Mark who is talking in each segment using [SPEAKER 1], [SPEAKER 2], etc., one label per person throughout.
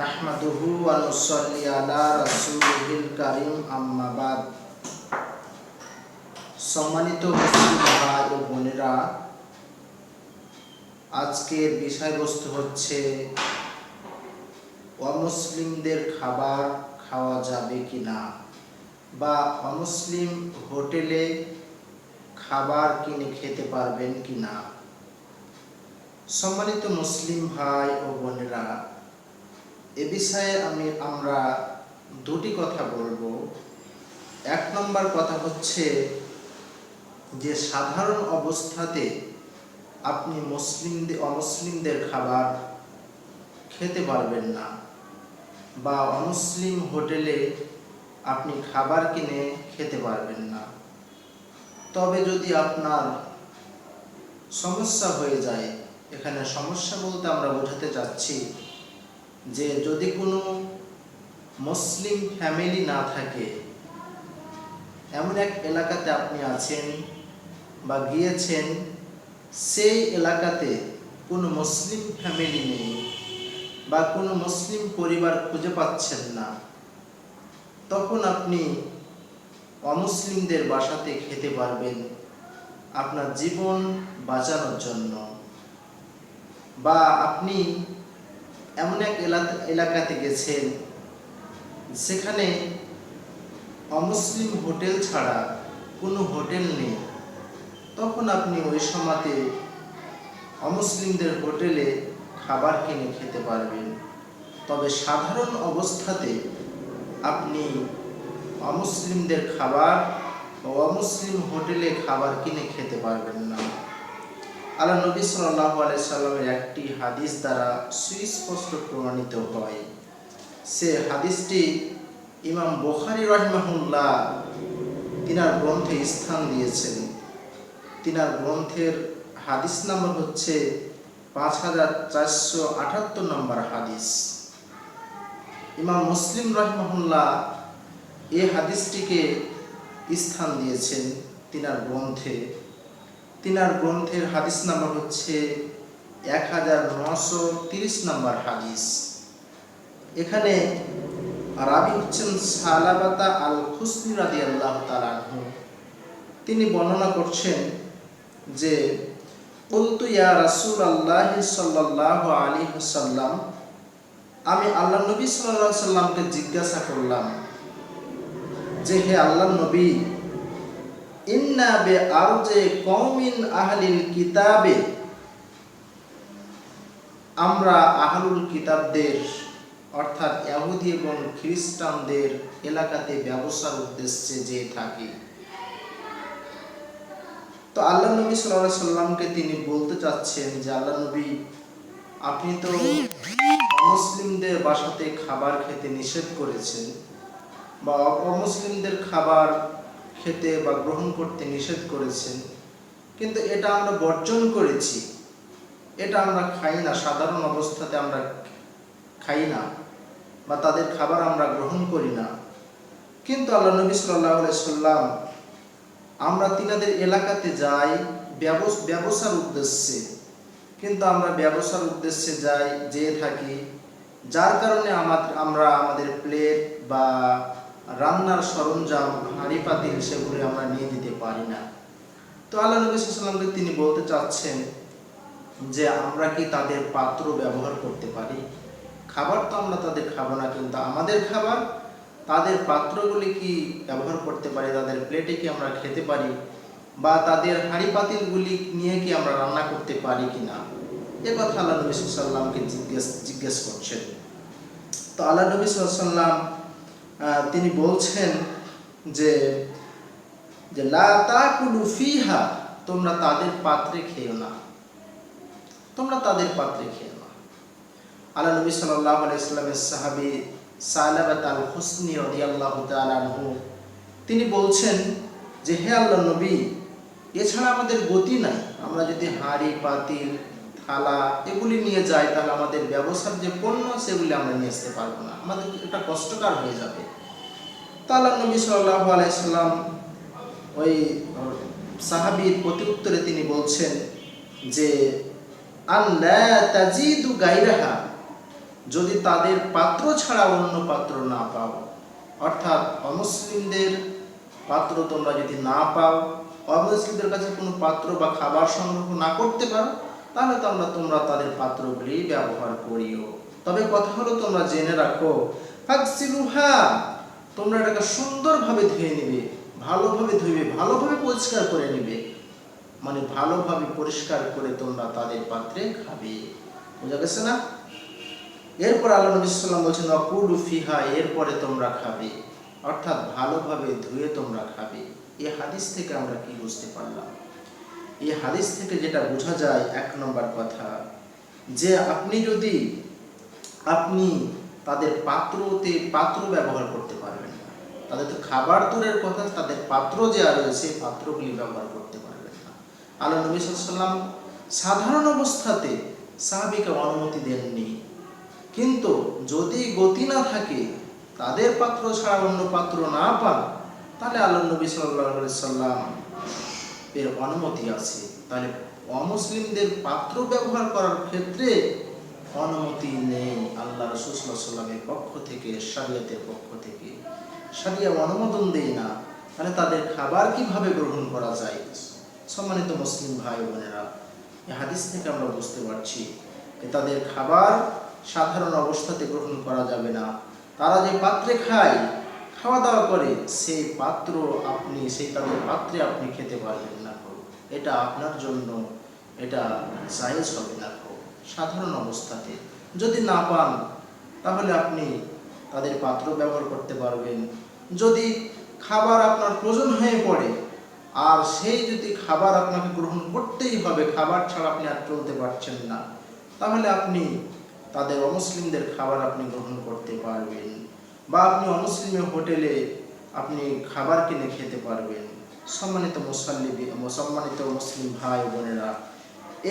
[SPEAKER 1] নাহমাদুহু ওয়া নুসাল্লি আলা রাসূলিল কারীম, আম্মা বাদ। সম্মানিত মুসলিম ভাই ও বোনেরা, আজকের বিষয়বস্তু হচ্ছে, অমুসলিমদের খাবার খাওয়া যাবে কি না বা অমুসলিম হোটেলে খাবার কিনে খেতে পারবেন কি না সম্মানিত মুসলিম ভাই ও বোনেরা এ বিষয়ে আমি, আমরা দুটি কথা বলব। এক নম্বর কথা হচ্ছে যে, সাধারণ অবস্থাতে আপনি মুসলিমদের অমুসলিমদের খাবার খেতে পারবেন না। বা অমুসলিম হোটেলে আপনি খাবার কিনে খেতে পারবেন না। তবে যদি আপনার সমস্যা হয়ে যায়, এখানে সমস্যা বলতে আমরা বোঝাতে চাচ্ছি যে যদি কোনো মুসলিম ফ্যামিলি না থাকে, এমন এক এলাকাতে আপনি আছেন বা গিয়েছেন, সেই এলাকাতে কোনো মুসলিম ফ্যামিলি নেই বা কোনো মুসলিম পরিবার খুঁজে পাচ্ছেন না, তখন আপনি অমুসলিমদের বাসাতে খেতে পারবেন আপনার জীবন বাঁচানোর জন্য। বা আপনি এমন এক এলা- এলাকাতে গেছেন সেখানে অমুসলিম হোটেল ছাড়া কোনো হোটেল নেই। তখন আপনি ওই সময়তে অমুসলিমদের হোটেলে খাবার কিনে খেতে পারবেন। তবে সাধারণ অবস্থাতে আপনি অমুসলিমদের খাবার ও অমুসলিম হোটেলে খাবার কিনে খেতে পারবেন না। আল্লাহ নবী সাল্লাহ সাল্লামের একটি হাদিস দ্বারা সুস্পষ্ট প্রমাণিত হয়। সে হাদিসটি ইমাম বোখারি রহমাহুল্লাহ তিনার গ্রন্থে স্থান দিয়েছেন। তিনার গ্রন্থের হাদিস নাম্বার হচ্ছে পাঁচ হাজার চারশো আটাত্তর নম্বর হাদিস। ইমাম মুসলিম রহমাহুল্লাহ এ হাদিসটিকে স্থান দিয়েছেন তিনার গ্রন্থে। তিনার গ্রন্থের হাদিস নাম্বার হচ্ছে এক হাজার নশো তিরিশ নম্বর হাদিস। এখানে রাবি হচ্ছেন সালাবাতা আল খুসনি রাদি আল্লাহ তালাহু তিনি বর্ণনা করছেন যে বলতু ইয়া রাসুল আল্লাহ সাল্লাহ আলী সাল্লাম আমি আল্লাহ নবী সাল্লাহ সাল্লামকে জিজ্ঞাসা করলাম যে, হে আল্লাহ নবী ইন্না বে আরজে কওমিন আহলিল কিতাবে। আমরা আহলুল কিতাবদের অর্থাৎ ইহুদি এবং খ্রিস্টানদের এলাকাতে ব্যবসার উদ্দেশ্যে থাকি। তো আল্লাহ নবী সাল্লাহ সাল্লামকে তিনি বলতে চাচ্ছেন যে, আল্লাহ নবী, আপনি তো মুসলিমদের বাসাতে খাবার খেতে নিষেধ করেছেন বা অমুসলিমদের খাবার খেতে বা গ্রহণ করতে নিষেধ করেছেন, কিন্তু এটা আমরা বর্জন করেছি। এটা আমরা খাই না, সাধারণ অবস্থাতে আমরা খাই না, বা তাদের খাবার আমরা গ্রহণ করি না। কিন্তু আল্লাহ নবী সাল্লাহ সাল্লাম আমরা তিনাদের এলাকাতে যাই ব্যবস- ব্যবসার উদ্দেশ্যে। কিন্তু আমরা ব্যবসার উদ্দেশ্যে যাই, যেয়ে থাকি, যার কারণে আমরা আমাদের প্লেট বা রান্নার সরঞ্জাম হাঁড়ি পাতিল সেগুলি আমরা নিয়ে দিতে পারি না। তো আল্লাহ নবী সাল্লামকে তিনি বলতে চাচ্ছেন যে, আমরা কি তাদের পাত্র ব্যবহার করতে পারি? খাবার তো আমরা তাদের খাব না, কিন্তু আমাদের খাবার, তাদের পাত্রগুলি কি ব্যবহার করতে পারি, তাদের প্লেটে কি আমরা খেতে পারি, বা তাদের হাঁড়ি পাতিলগুলি নিয়ে কি আমরা রান্না করতে পারি কি না এ কথা আল্লাহ নবী সাল্লামকে জিজ্ঞেস জিজ্ঞেস করছেন। তো আল্লাহ নবী সাল্লাম তিনি বলছেন যে যে ফিহা, তোমরা তাদের পাত্রে খেও না। তোমরা তাদের পাত্রে খেও না। আল্লাহ নবী সাল্লাল্লাহু আলাইহি সাল্লামের সাহাবী সালাবাত আল হুসনি রাদিয়াল্লাহু তাআলা আনহু, তিনি বলছেন যে, হে আল্লাহ নবী, এছাড়া আমাদের গতি নাই। আমরা যদি হাঁড়ি, পাতিল থালা এগুলি নিয়ে যাই তাহলে আমাদের ব্যবসার যে পণ্য সেগুলি আমরা নিয়ে আসতে পারব না। আমাদের এটা কষ্টকর হয়ে যাবে? তা আল্লাহ নবী সাল্লাল্লাহু আলাইহি সাল্লাম ওই সাহাবীর প্রতি উত্তরে তিনি বলছেন যে তাজিদু গাইরাহা যদি তাদের পাত্র ছাড়া অন্য পাত্র না পাও, অর্থাৎ অমুসলিমদের পাত্র তোমরা যদি না পাও, অমুসলিমদের কাছে কোনো পাত্র বা খাবার সংগ্রহ না করতে পারো তাহলে তোমরা তোমরা তাদের পাত্রগুলি ব্যবহার করিও। তবে কথা হলো, তোমরা জেনে রাখো ফাকসিলুহা তোমরা এটাকে সুন্দরভাবে ধুয়ে নিবে, ভালোভাবে ধুইবে, ভালোভাবে পরিষ্কার করে নিবে। মানে ভালোভাবে পরিষ্কার করে তোমরা তাদের পাত্রে খাবে। বোঝা গেছে না? এরপর আল্লাহ নবী সাল্লাম বলছেন অকুলু ফিহা এরপরে তোমরা খাবে। অর্থাৎ ভালোভাবে ধুয়ে তোমরা খাবে। এ হাদিস থেকে আমরা কি বুঝতে পারলাম? এই হাদিস থেকে যেটা বোঝা যায়, এক নম্বর কথা, যে আপনি যদি আপনি তাদের পাত্রতে পাত্র ব্যবহার করতে পারবেন না, তাদের তো খাবার দূরের কথা, তাদের পাত্র যে আর রয়েছে, সেই পাত্রগুলি ব্যবহার করতে পারবেন না। আল্লাহ নবী সাল্লাম সাধারণ অবস্থাতে সাহাবিকে অনুমতি দেননি। কিন্তু যদি গতি না থাকে, তাদের পাত্র ছাড়া অন্য পাত্র না পান, তাহলে আল্লাহ নবী সাল্লাহ সাল্লাম এর অনুমতি আছে। তাহলে অমুসলিমদের পাত্র ব্যবহার করার ক্ষেত্রে অনুমতি নেই আল্লাহ রসুল্লাহ পক্ষ থেকে সারিয়াতের পক্ষ থেকে। সারিয়া অনুমোদন দেয় না। তাহলে তাদের খাবার কীভাবে গ্রহণ করা যায়? সম্মানিত মুসলিম ভাই বোনেরা, এই হাদিস থেকে আমরা বুঝতে পারছি যে তাদের খাবার সাধারণ অবস্থাতে গ্রহণ করা যাবে না। তারা যে পাত্রে খায় খাওয়া দাওয়া করে, সেই পাত্র আপনি, সেই তাদের পাত্রে আপনি খেতে পারবেন। এটা আপনার জন্য এটা জায়েজ হবে না। সাধারণ অবস্থাতে। যদি না পান, তাহলে আপনি তাদের পাত্র ব্যবহার করতে পারবেন। যদি খাবার আপনার প্রয়োজন হয়ে পড়ে, আর সেই যদি খাবার আপনাকে গ্রহণ করতেই হবে, খাবার ছাড়া আপনি আর চলতে পারছেন না, তাহলে আপনি তাদের অমুসলিমদের খাবার আপনি গ্রহণ করতে পারবেন। বা আপনি অমুসলিমের হোটেলে আপনি খাবার কিনে খেতে পারবেন। সম্মানিত মুসল্লি সম্মানিত মুসলিম ভাই বোনেরা,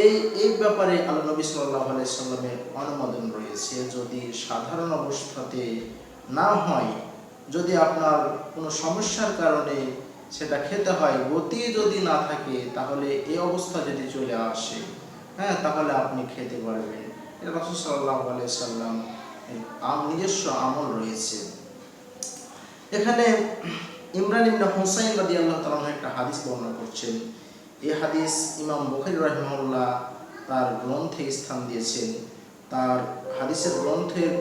[SPEAKER 1] এই এই ব্যাপারে আল্লাহ নবী সাল্লাহ সাল্লামের অনুমোদন রয়েছে। যদি সাধারণ অবস্থাতে না হয়, যদি আপনার কোনো সমস্যার কারণে সেটা খেতে হয়, গতি যদি না থাকে, তাহলে এই অবস্থা যদি চলে আসে হ্যাঁ তাহলে আপনি খেতে পারবেন। এটা রসুল সাল্লাহ সাল্লাম নিজস্ব আমল রয়েছে। এখানে ইমরান ইবনে হুসাইন রাদি আল্লাহ তালাহ একটা হাদিস বর্ণনা করছেন। এই হাদিস ইমাম বুখারি রহমাউল্লাহ তার গ্রন্থে স্থান দিয়েছেন। তার হাদিসের গ্রন্থের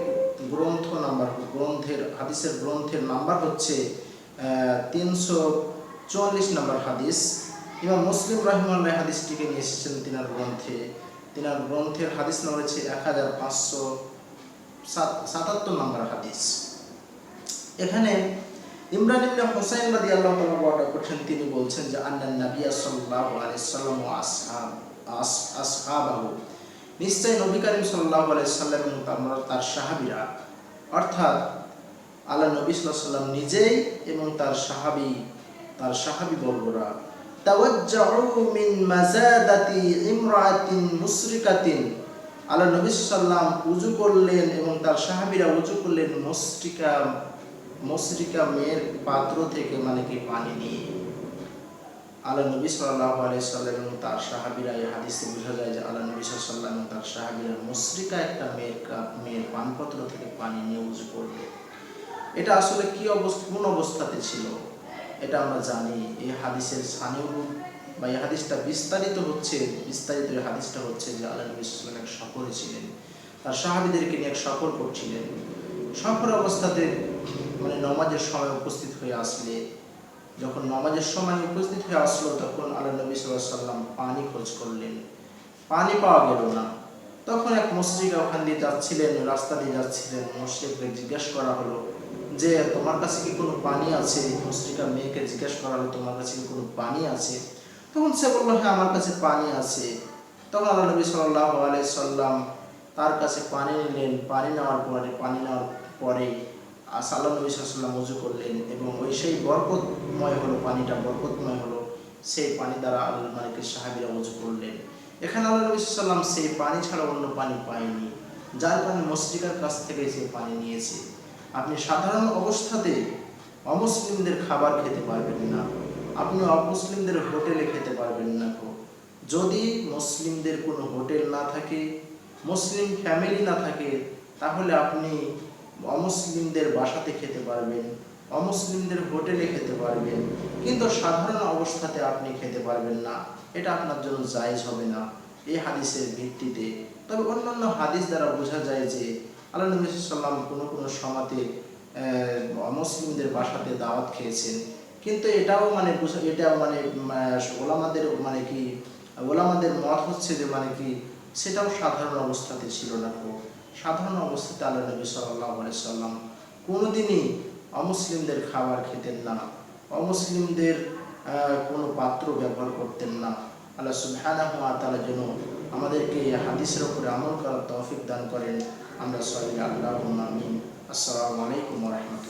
[SPEAKER 1] গ্রন্থ নাম্বার, গ্রন্থের, হাদিসের গ্রন্থের নাম্বার হচ্ছে তিনশো চুয়াল্লিশ নম্বর হাদিস। ইমাম মুসলিম রহমাল্লাহ হাদিসটিকে নিয়ে এসেছেন তিনার গ্রন্থে। তিনার গ্রন্থের হাদিস নাম্বার হচ্ছে এক হাজার পাঁচশো সাতাত্তর নম্বর হাদিস। এখানে ইমরান ইবনে হুসাইন রাদিয়াল্লাহু তাআলা বর্ণনা করছেন, তিনি বলছেন যে, আন্নান নাবিয়া সাল্লাল্লাহু আলাইহি সাল্লাম ওয়া আসহাব, আস- আসহাবাহু। নিশ্চয় নবী করিম সাল্লাল্লাহু আলাইহি সাল্লাম এবং তার তার সাহাবীরা, অর্থাৎ আল্লাহ নবী সাল্লাম নিজেই এবং তার সাহাবী তার সাহাবী বর্গরা তাওয়াজ্জাউ মিন মাজাদাতি ইমরাতিন মুসরিকাতিন। আল্লাহ নবী সাল্লাম উজু করলেন এবং তার সাহাবীরা উজু করলেন মুসরিকা মুসরিকা মেয়ের পাত্র থেকে মানে কি পানি নিয়ে আল্লাহ নবী সাল্লাল্লাহু আলাইহি সাল্লাম এবং তার সাহাবীরা এই হাদিসে বোঝা যায় যে আল্লাহ নবী সাল্লাম এবং তার সাহাবীরা মুসরিকা একটা মেয়ের মেয়ের পানপত্র থেকে পানি নিয়ে উজু করল এটা আসলে কি অবস্থা, কোন অবস্থাতে ছিল? এটা আমরা জানি। এই হাদিসের স্থানীয় বা এই হাদিসটা বিস্তারিত হচ্ছে, বিস্তারিত এই হাদিসটা হচ্ছে যে আল্লাহ নবী আলাইহি এক সফরে ছিলেন। তার সাহাবীদেরকে নিয়ে এক সফর করছিলেন। সফর অবস্থাতে মানে নমাজের সময় উপস্থিত হয়ে আসলে, যখন নমাজের সময় উপস্থিত হয়ে আসলো, তখন আল্লাহ নবী সাল্লাম পানি খোঁজ করলেন। পানি পাওয়া গেল না। তখন এক মসজিদে ওখান দিয়ে যাচ্ছিলেন, রাস্তা দিয়ে যাচ্ছিলেন। মসজিদকে জিজ্ঞেস করা হলো যে, তোমার কাছে কি কোনো পানি আছে? মুসলিকা মেয়েকে জিজ্ঞেস করা হলো, তোমার কাছে কি কোনো পানি আছে? তখন সে বলল হ্যাঁ আমার কাছে পানি আছে। তখন আল্লাহ নবী সাল্লাহ আলাই সাল্লাম তার কাছে পানি নিলেন। পানি নেওয়ার পরে, পানি নেওয়ার পরে সাল্লাহ নবী সাল্লাম উজু করলেন এবং ওই সেই বরকতময় হলো, পানিটা বরকতময় হলো, সেই পানি দ্বারা আল্লাহ মালিকের সাহাবিরা উজু করলেন এখানে আল্লাহ নবী সাল্লাম সেই পানি ছাড়া অন্য পানি পায়নি, যার কারণে মসজিদের কাছ থেকে সেই পানি নিয়েছে আপনি সাধারণ অবস্থাতে অমুসলিমদের খাবার খেতে পারবেন না, আপনি অমুসলিমদের হোটেলে খেতে পারবেন না। যদি মুসলিমদের কোনো হোটেল না থাকে, মুসলিম ফ্যামিলি না থাকে, তাহলে আপনি অমুসলিমদের বাসাতে খেতে পারবেন, অমুসলিমদের হোটেলে খেতে পারবেন, কিন্তু সাধারণ অবস্থাতে আপনি খেতে পারবেন না। এটা আপনার জন্য জায়েজ হবে না এই হাদিসের ভিত্তিতে। তবে অন্যান্য হাদিস দ্বারা বোঝা যায় যে আল্লাহ নবী সাল্লাম কোনো কোনো সমাতে অমুসলিমদের বাসাতে দাওয়াত খেয়েছেন। কিন্তু এটাও মানে এটাও মানে ওলামাদের মানে কি, ওলামাদের মত হচ্ছে যে মানে কি, সেটাও সাধারণ অবস্থাতে ছিল না খুব। সাধারণ অবস্থাতে আল্লাহ নবী সাল্লাম কোনোদিনই অমুসলিমদের খাবার খেতেন না, অমুসলিমদের কোনো পাত্র ব্যবহার করতেন না। আল্লাহ সুবহানাহু তারা যেন আমাদেরকে হাদিসের উপরে আমল করার তৌফিক দান করেন। আমরা সবাই আল্লাহ আসসালামু আলাইকুম রাহমাতুল্লাহ।